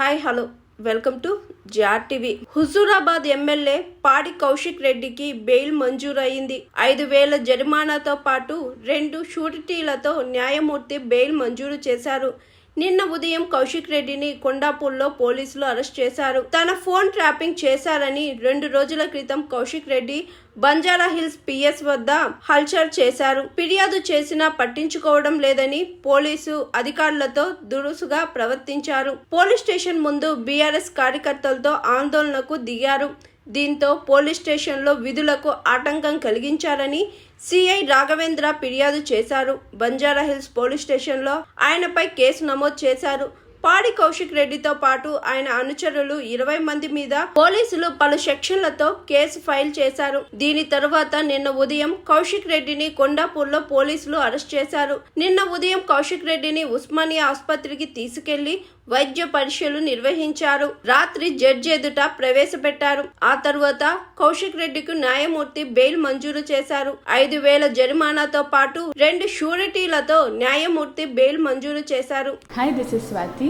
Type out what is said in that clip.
Hi hello. Welcome to జార్ TV. Huzurabad MLA Padi Kaushik రెడ్డికి bail మంజూరు అయింది ఐదు వేల జరిమానాతో పాటు రెండు షూరిటీలతో న్యాయమూర్తి బెయిల్ మంజూరు చేశారు. నిన్న ఉదయం కౌశిక్ రెడ్డిని కొండాపూర్లో పోలీసులు అరెస్ట్ చేశారు. తన ఫోన్ ట్రాపింగ్ చేశారని రెండు రోజుల క్రితం కౌశిక్ రెడ్డి బంజారా హిల్స్ పిఎస్ వద్ద హల్చల్ చేశారు. ఫిర్యాదు చేసినా పట్టించుకోవడం లేదని పోలీసు అధికారులతో దురుసుగా ప్రవర్తించారు. పోలీస్ స్టేషన్ ముందు బీఆర్ఎస్ కార్యకర్తలతో ఆందోళనకు దిగారు. దీంతో పోలీస్ స్టేషన్లో విధులకు ఆటంకం కలిగించారని సిఐ రాఘవేంద్ర ఫిర్యాదు చేశారు. బంజారా హిల్స్ పోలీస్ స్టేషన్లో ఆయనపై కేసు నమోదు చేశారు. పాడి కౌశిక్ రెడ్డితో పాటు ఆయన అనుచరులు ఇరవై మంది మీద పోలీసులు పలు సెక్షన్లతో కేసు ఫైల్ చేశారు. దీని తరువాత నిన్న ఉదయం కౌశిక్ రెడ్డిని కొండాపూర్లో పోలీసులు అరెస్ట్ చేశారు. నిన్న ఉదయం కౌశిక్ రెడ్డిని ఉస్మానియా ఆసుపత్రికి తీసుకెళ్ళి వైద్య పరీక్షలు నిర్వహించారు. రాత్రి జడ్జి ఎదుట ప్రవేశపెట్టారు. ఆ తరువాత కౌశిక్ రెడ్డికి న్యాయమూర్తి బెయిల్ మంజూరు చేశారు. ఐదు వేల జరిమానాతో పాటు రెండు షూరిటీలతో న్యాయమూర్తి బెయిల్ మంజూరు చేశారు. Hi this is Swathi